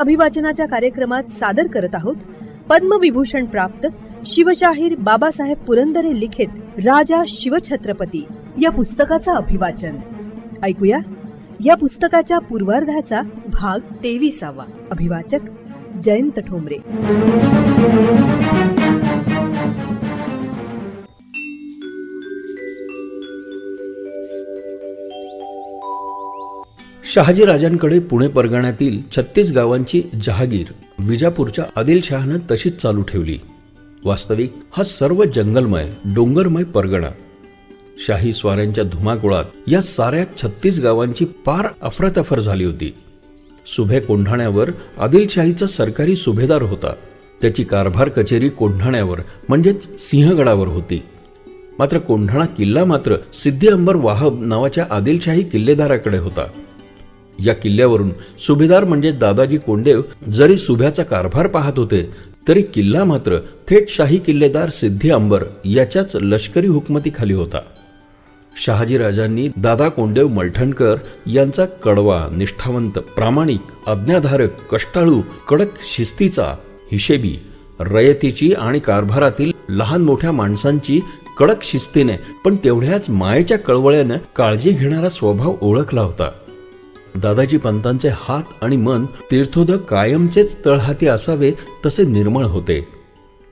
अभिवाचनाच्या कार्यक्रमात सादर करत आहोत. पद्मविभूषण प्राप्त शिवशाहीर बाबासाहेब पुरंदरे लिखित राजा शिवछत्रपती या पुस्तकाचं अभिवाचन. ऐकूया. या पुस्तकाच्या पूर्वार्धाचा भाग तेविसावा. अभिवाचक जयंत ठोंबरे. शहाजी राजांकडे पुणे परगण्यातील छत्तीस गावांची जहागीर विजापूरच्या आदिलशहानं तशीच चालू ठेवली. वास्तविक हा सर्व जंगलमय डोंगरमय परगणा. शाही स्वाऱ्यांच्या धुमाकुळात या साऱ्या छत्तीस गावांची पार अफरातफर झाली होती. सुभे कोंढाण्यावर आदिलशाहीचा सरकारी सुभेदार होता. त्याची कारभार कचेरी कोंढाण्यावर म्हणजेच सिंहगडावर होती. मात्र कोंढाणा किल्ला मात्र सिद्धी अंबर वाहब नावाच्या आदिलशाही किल्लेदाराकडे होता. या किल्ल्यावरून. सुभेदार म्हणजे दादाजी कोंडेव जरी सुभ्याचा कारभार पाहत होते तरी किल्ला मात्र थेट शाही किल्लेदार सिद्धी अंबर याच्याच लष्करी हुकमतीखाली होता. शहाजीराजांनी दादा कोंडेव मलठणकर यांचा कडवा निष्ठावंत प्रामाणिक आज्ञाधारक कष्टाळू कडक शिस्तीचा हिशेबी रयतीची आणि कारभारातील लहान मोठ्या माणसांची कडक शिस्तीने पण तेवढ्याच मायेच्या कळवळ्यानं काळजी घेणारा स्वभाव ओळखला होता. दादाजी पंतांचे हात आणि मन तीर्थोदक कायमचेच तळहाती असावे तसे निर्मळ होते.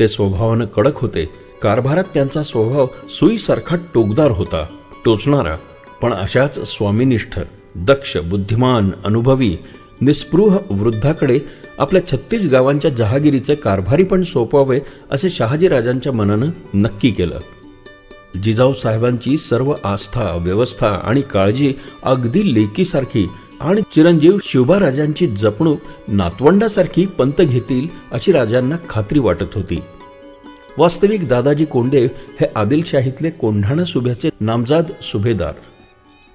ते स्वभावानं कडक होते. कारभारात त्यांचा स्वभाव सुईसारखा टोकदार होता. टोचणारा पण अशाच स्वामीनिष्ठ दक्ष बुद्धिमान अनुभवी निस्पृह वृद्धाकडे आपल्या छत्तीस गावांच्या जहागिरीचे कारभारी पण सोपवावे असे शहाजीराजांच्या मनानं नक्की केलं. जिजाऊ साहेबांची सर्व आस्था व्यवस्था आणि काळजी अगदी लेकीसारखी आणि चिरंजीव शिवबाराजांची जपणूक नातवंडासारखी पंत घेतील अशी राजांना खात्री वाटत होती. वास्तविक दादाजी कोंडेव हे आदिलशाहीतले कोंढाणा सुभ्याचे नामजाद सुभेदार.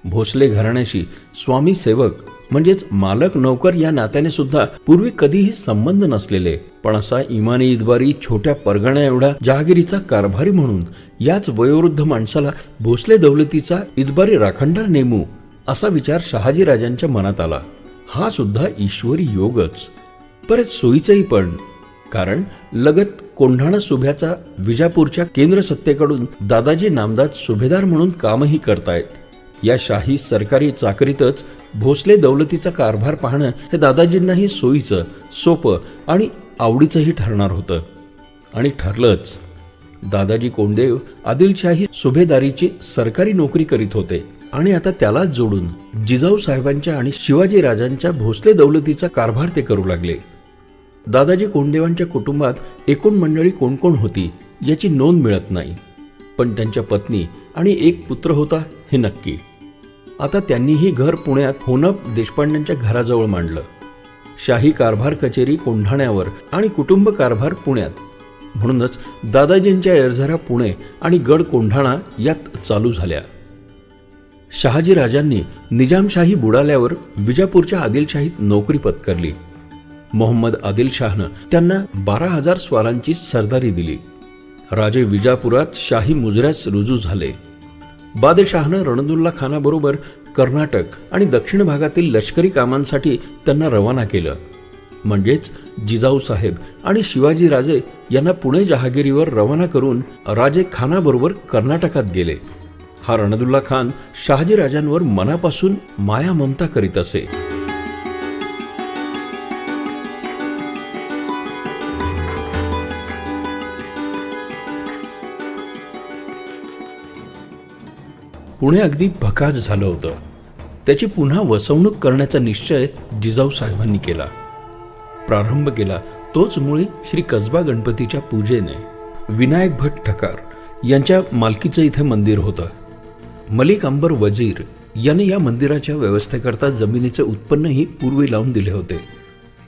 भोसले घराण्याशी स्वामी सेवक म्हणजेच मालक नोकर या नात्याने सुद्धा पूर्वी कधीही संबंध नसलेले. पण असा इमानी इदबारी छोट्या परगण्या एवढा जहागिरीचा कारभारी म्हणून याच वयोवृद्ध माणसाला भोसले दौलतीचा इदबारी राखणदार नेमू असा विचार शहाजीराजांच्या मनात आला. हा सुद्धा ईश्वरी योगच. परत सोयीचंही पण. कारण लगत कोंढाणा सुभ्याचा विजापूरच्या केंद्र सत्तेकडून दादाजी नामदाद सुभेदार म्हणून कामही करतायत. या शाही सरकारी चाकरीतच भोसले दौलतीचा कारभार पाहणं हे दादाजींनाही सोयीचं सोपं आणि आवडीचंही ठरणार होतं. आणि ठरलंच. दादाजी कोंडेव आदिलशाही सुभेदारीची सरकारी नोकरी करीत होते. आणि आता त्यालाच जोडून जिजाऊ साहेबांच्या आणि शिवाजी राजांच्या भोसले दौलतीचा कारभार ते करू लागले. दादाजी कोंडेवांच्या कुटुंबात एकूण मंडळी कोण कोण होती याची नोंद मिळत नाही. पण त्यांच्या पत्नी आणि एक पुत्र होता हे नक्की. आता त्यांनीही घर पुण्यात होनप देशपांड्यांच्या घराजवळ मांडलं. शाही कारभार कचेरी कोंढाण्यावर आणि कुटुंब कारभार पुण्यात. म्हणूनच दादाजींच्या एरझरा पुणे आणि गड कोंढाणा यात चालू झाल्या. शहाजी राजांनी निजामशाही बुडाल्यावर विजापूरच्या आदिलशाहीत नोकरी पत्करली. मोहम्मद आदिलशाहनं त्यांना बारा हजार स्वारांची सरदारी दिली. राजे विजापुरात शाही मुजऱ्याच रुजू झाले. बादशहानं रणदुल्ला खानाबरोबर कर्नाटक आणि दक्षिण भागातील लष्करी कामांसाठी त्यांना रवाना केलं. म्हणजेच जिजाऊ साहेब आणि शिवाजी राजे यांना पुणे जहागिरीवर रवाना करून राजे खानाबरोबर कर्नाटकात गेले. हा रणदुल्ला खान शहाजी राजांवर मनापासून माया ममता करीत असे. पुणे अगदी भकास झालं होतं. त्याची पुन्हा वसवणूक करण्याचा निश्चय जिजाऊ साहेबांनी केला. प्रारंभ केला. तोच मुळी श्री कसबा गणपतीच्या पूजेने. विनायक भट ठकार यांच्या मालकीचं इथे मंदिर होतं. मलिक अंबर वजीर याने या मंदिराच्या व्यवस्थेकरता जमिनीचे उत्पन्नही पूर्वी लावून दिले होते.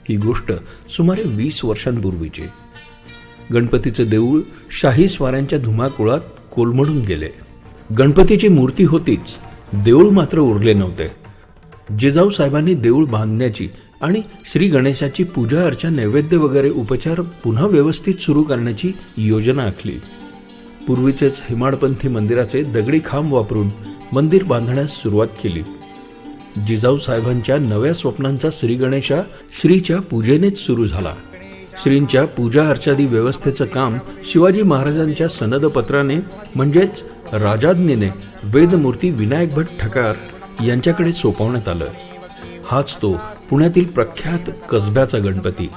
ही गोष्ट सुमारे वीस वर्षांपूर्वीची. गणपतीचे देऊळ शाही स्वाऱ्यांच्या धुमाकुळात कोलमडून गेले. गणपतीची मूर्ती होतीच. देऊळ मात्र उरले नव्हते. जिजाऊ साहेबांनी देऊळ बांधण्याची आणि श्री गणेशाची पूजा अर्चा नैवेद्य वगैरे उपचार पुन्हा व्यवस्थित सुरू करण्याची योजना आखली. पूर्वीचेच हिमाडपंथी मंदिराचे दगडी खांब वापरून मंदिर बांधण्यास सुरुवात केली. जिजाऊ साहेबांच्या नव्या स्वप्नांचा श्री गणेशा श्रीच्या पूजेनेच सुरू झाला. श्रींच्या पूजा अर्चादी व्यवस्थेचं काम शिवाजी महाराजांच्या सनदपत्राने म्हणजेच राजाज्ञेने वेदमूर्ती विनायक भट ठकार यांच्याकडे सोपवण्यात आलं. हाच तो पुण्यातील प्रख्यात कसब्याचा गणपती.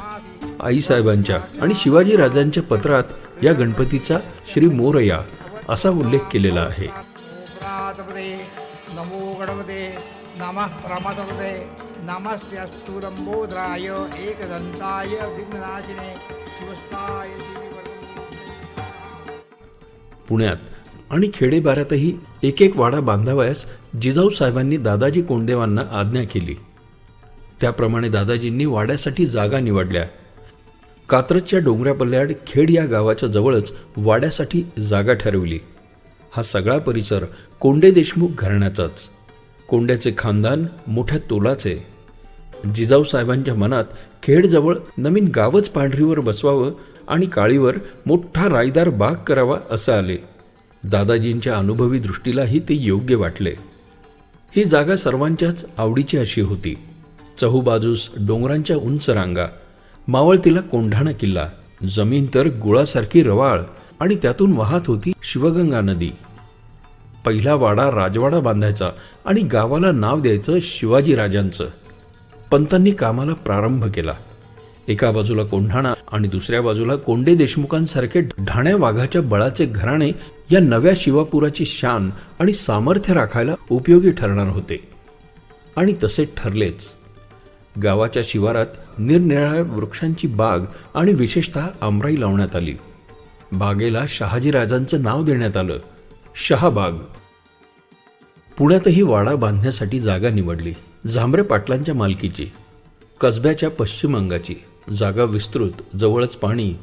आईसाहेबांच्या आणि शिवाजी राजांच्या पत्रात या गणपतीचा श्री मोरया असा उल्लेख केलेला आहे. नमः प्रमदपदे एकदंताय विघ्ननाशिने शिवस्ताय पुण्यात आणि खेडेबाऱ्यातही एक एक वाडा बांधावयास जिजाऊ साहेबांनी दादाजी कोंडदेवांना आज्ञा केली. त्याप्रमाणे दादाजींनी वाड्यासाठी जागा निवडल्या. कात्रजच्या डोंगरापल्ल्याड खेड या गावाच्या जवळच वाड्यासाठी जागा ठरवली. हा सगळा परिसर कोंडे देशमुख घराण्याचाच. कोंड्याचे खानदान मोठ्या तोलाचे. जिजाऊ साहेबांच्या मनात खेडजवळ नवीन गावच पांढरीवर बसवावं आणि काळीवर मोठा रायदार बाग करावा असं आले. दादाजींच्या अनुभवी दृष्टीलाही ते योग्य वाटले. ही जागा सर्वांच्याच आवडीची अशी होती. चहूबाजूस डोंगरांच्या उंच रांगा मावळतीला कोंढाणा किल्ला जमीन तर गुळासारखी रवाळ आणि त्यातून वाहत होती शिवगंगा नदी. पहिला वाडा राजवाडा बांधायचा आणि गावाला नाव द्यायचं शिवाजी राजांचं पंतांनी कामाला प्रारंभ केला. एका बाजूला कोंढाणा आणि दुसऱ्या बाजूला कोंडे देशमुखांसारखे ढाण्या वाघाच्या बळाचे घराणे या नव्या शिवापुराची शान आणि सामर्थ्य राखायला उपयोगी ठरणार होते. आणि तसे ठरलेच. गावाच्या शिवारात निरनिराळ्या वृक्षांची बाग आणि विशेषतः आमराई लावण्यात आली. बागेला शहाजीराजांचं नाव देण्यात आलं. शहाबाग. पुण्यातही वाडा बांधण्यासाठी जागा निवडली. झांबरे पाटलांच्या मालकीची. कसब्याच्या पश्चिम अंगाची. जागा विस्तृत जवळच पाणी.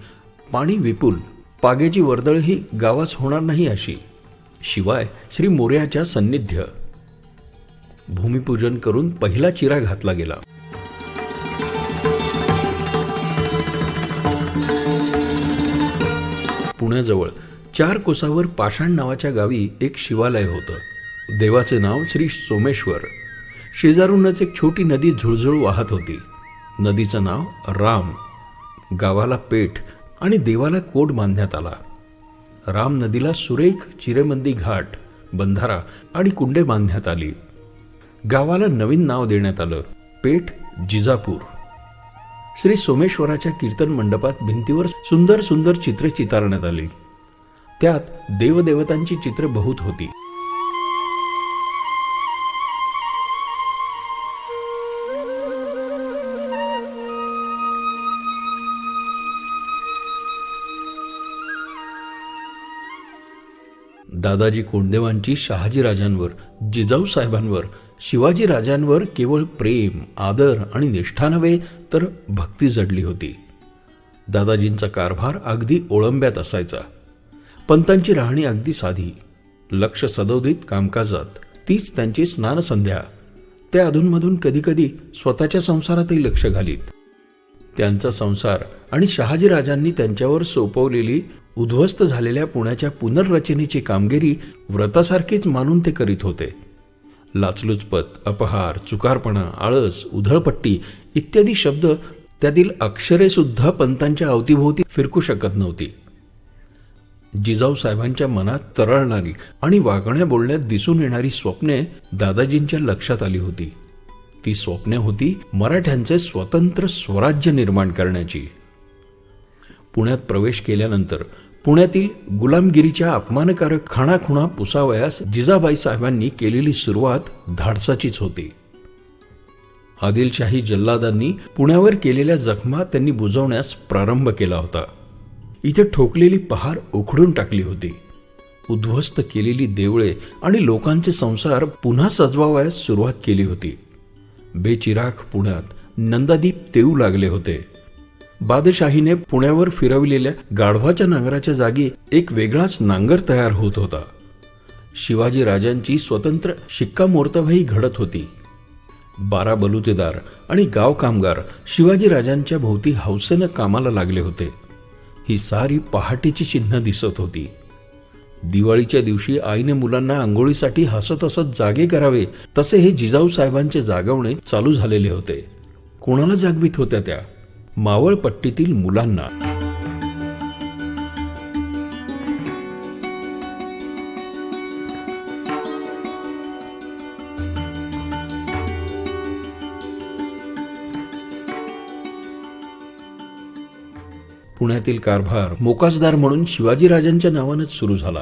पाणी विपुल. पागेची वर्दळ ही गावास होणार नाही अशी. शिवाय श्री मोर्याच्या सन्निध्य. भूमिपूजन करून पहिला चिरा घातला गेला. पुण्याजवळ चार कोसावर पाषाण नावाच्या गावी एक शिवालय होतं. देवाचे नाव श्री सोमेश्वर. शेजारूनच एक छोटी नदी झुळझुळ वाहत होती. नदीचं नाव राम. गावाला पेठ आणि देवाला कोट बांधण्यात आला. राम नदीला सुरेख चिरेमंदी घाट बंधारा आणि कुंडे बांधण्यात आली. गावाला नवीन नाव देण्यात आलं पेठ जिजापूर. श्री सोमेश्वराच्या कीर्तन मंडपात भिंतीवर सुंदर सुंदर चित्रे चितारण्यात आली. त्यात देवदेवतांची चित्र बहुत होती. दादाजी कोंडदेवांची शहाजी राजांवर जिजाऊ साहेबांवर शिवाजी राजांवर केवळ प्रेम आदर आणि निष्ठा नव्हे तर भक्ती जडली होती. दादाजींचा कारभार अगदी ओळंब्यात असायचा. पंतांची राहणी अगदी साधी. लक्ष सदोदित कामकाजात तीच त्यांची स्नानसंध्या. ते अधूनमधून कधीकधी स्वतःच्या संसारातही लक्ष घालीत. त्यांचा संसार आणि शहाजीराजांनी त्यांच्यावर सोपवलेली उद्ध्वस्त झालेल्या पुण्याच्या पुनर्रचनेची कामगिरी व्रतासारखीच मानून ते करीत होते. लाचलुचपत अपहार चुकारपणा आळस उधळपट्टी इत्यादी शब्द त्यातील अक्षरेसुद्धा पंतांच्या अवतीभोवती फिरकू शकत नव्हती. जिजाऊसाहेबांच्या मनात तरळणारी आणि वागण्या बोलण्यात दिसून येणारी स्वप्ने दादाजींच्या लक्षात आली होती. ती स्वप्ने होती मराठ्यांचे स्वतंत्र स्वराज्य निर्माण करण्याची. पुण्यात प्रवेश केल्यानंतर पुण्यातील गुलामगिरीच्या अपमानकारक खाणाखुणा पुसावयास जिजाबाई साहेबांनी केलेली सुरुवात धाडसाचीच होती. आदिलशाही जल्लादांनी पुण्यावर केलेल्या जखमा त्यांनी बुजवण्यास प्रारंभ केला होता. इथे ठोकलेली पहार उखडून टाकली होती. उद्ध्वस्त केलेली देवळे आणि लोकांचे संसार पुन्हा सजवावयास सुरुवात केली होती. बेचिराख पुण्यात नंदादीप तेऊ लागले होते. बादशाहीने पुण्यावर फिरविलेल्या गाढवाच्या नांगराच्या जागी एक वेगळाच नांगर तयार होत होता. शिवाजी राजांची स्वतंत्र शिक्कामोर्तबही घडत होती. बारा बलुतेदार आणि गाव कामगार शिवाजी राजांच्या भोवती हौसेनं कामाला लागले होते. ही सारी पहाटेची चिन्ह दिसत होती. दिवाळीच्या दिवशी आईने मुलांना आंघोळीसाठी हसत हसत जागे करावे तसे हे जिजाऊ साहेबांचे जागवणे चालू झालेले होते. कोणाला जागवित होत्या त्या? मावळ पट्टीतील मुलांना. पुण्यातील कारभार मोकासदार म्हणून शिवाजीराजांच्या नावानंच सुरू झाला.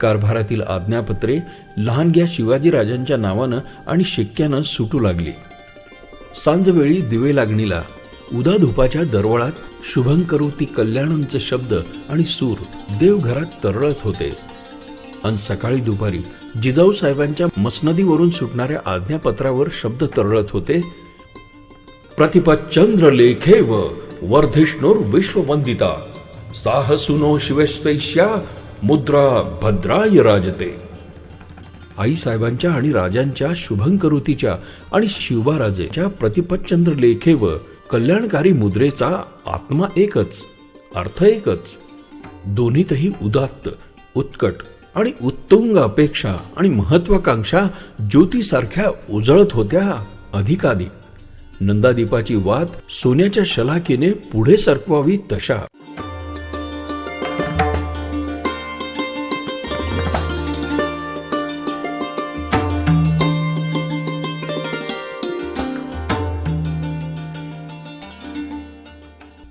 कारभारातील आज्ञापत्रे लहानग्या शिवाजीराजांच्या नावानं आणि शिक्क्यानं सुटू लागली. सांजवेळी दिवे लागणीला उदा धुपाच्या दरवळात शुभंकरोती कल्याणंचे शब्द आणि सूर देवघरात तरळत होते. अन सकाळी दुपारी जिजाऊ साहेबांच्या मसनदीवरून सुटणाऱ्या आज्ञापत्रावर शब्द तरळत होते प्रतिपचंद्र लेखे व विश्ववंदिता साहसुनो शिवशैष्या मुद्रा भद्राय राजते आई साहेबांच्या आणि राजांच्या शुभंकरुतीच्या आणि शिवबाराजेच्या प्रतिपचंद्र लेखे व कल्याणकारी मुद्रेचा आत्मा एकच अर्थ एकच दोन्हीतही उदात्त उत्कट आणि उत्तुंग अपेक्षा आणि महत्वाकांक्षा ज्योतीसारख्या उजळत होत्या अधिकाधिक नंदादीपाची वात सोन्याच्या शलाकेने पुढे सरकवावी तशा.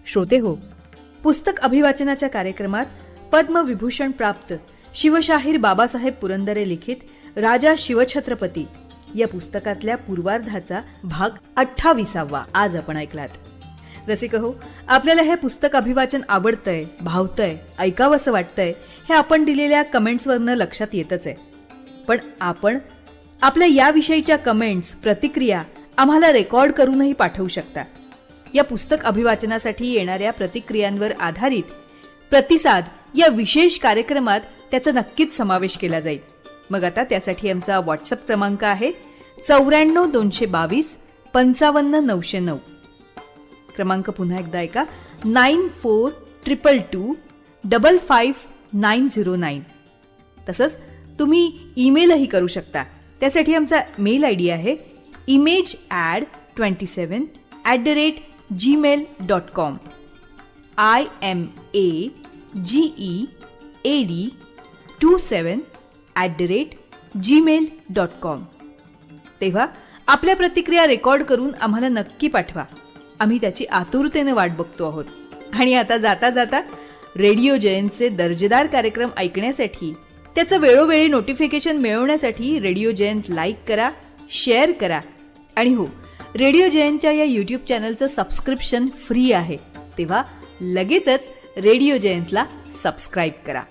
श्रोते हो पुस्तक अभिवाचनाच्या कार्यक्रमात पद्मविभूषण प्राप्त शिवशाहीर बाबासाहेब पुरंदरे लिखित राजा शिवछत्रपती या पुस्तकातल्या पूर्वार्धाचा भाग अठ्ठावीसावा. आज आपण ऐकलात. रसिक हो आपल्याला हे पुस्तक अभिवाचन आवडतंय भावतंय ऐकावंसं वाटतंय हे आपण दिलेल्या कमेंट्सवरनं लक्षात येतच आहे. पण आपण आपल्या याविषयीच्या कमेंट्स प्रतिक्रिया आम्हाला रेकॉर्ड करूनही पाठवू शकता. या पुस्तक अभिवाचनासाठी येणाऱ्या प्रतिक्रियांवर आधारित प्रतिसाद या विशेष कार्यक्रमात त्याचा नक्कीच समावेश केला जाईल. मग आता त्यासाठी आमचा व्हॉट्सअप क्रमांक आहे चौऱ्याण्णव दोनशे बावीस पंचावन्न नऊशे नऊ. क्रमांक पुन्हा एकदा ऐका. Nine four triple two double five nine zero nine. तसंच तुम्ही ईमेलही करू शकता. त्यासाठी आमचा मेल आय डी आहे image add twenty seven at the rate Gmail dot com I M A G E A D two seven at the rate Gmail dot com तेव्हा आपल्या प्रतिक्रिया रेकॉर्ड करून आम्हाला नक्की पाठवा. आम्ही त्याची आतुरतेने वाट बघतो आहोत. आणि आता जाता जाता रेडिओ जयंतचे दर्जेदार कार्यक्रम ऐकण्यासाठी त्याचं वेळोवेळी नोटिफिकेशन मिळवण्यासाठी रेडिओ जयंत लाईक करा शेअर करा. आणि हो रेडिओ जयंतच्या या यूट्यूब चॅनलचं सबस्क्रिप्शन फ्री आहे. तेव्हा लगेचच रेडिओ जयंतला सबस्क्राईब करा.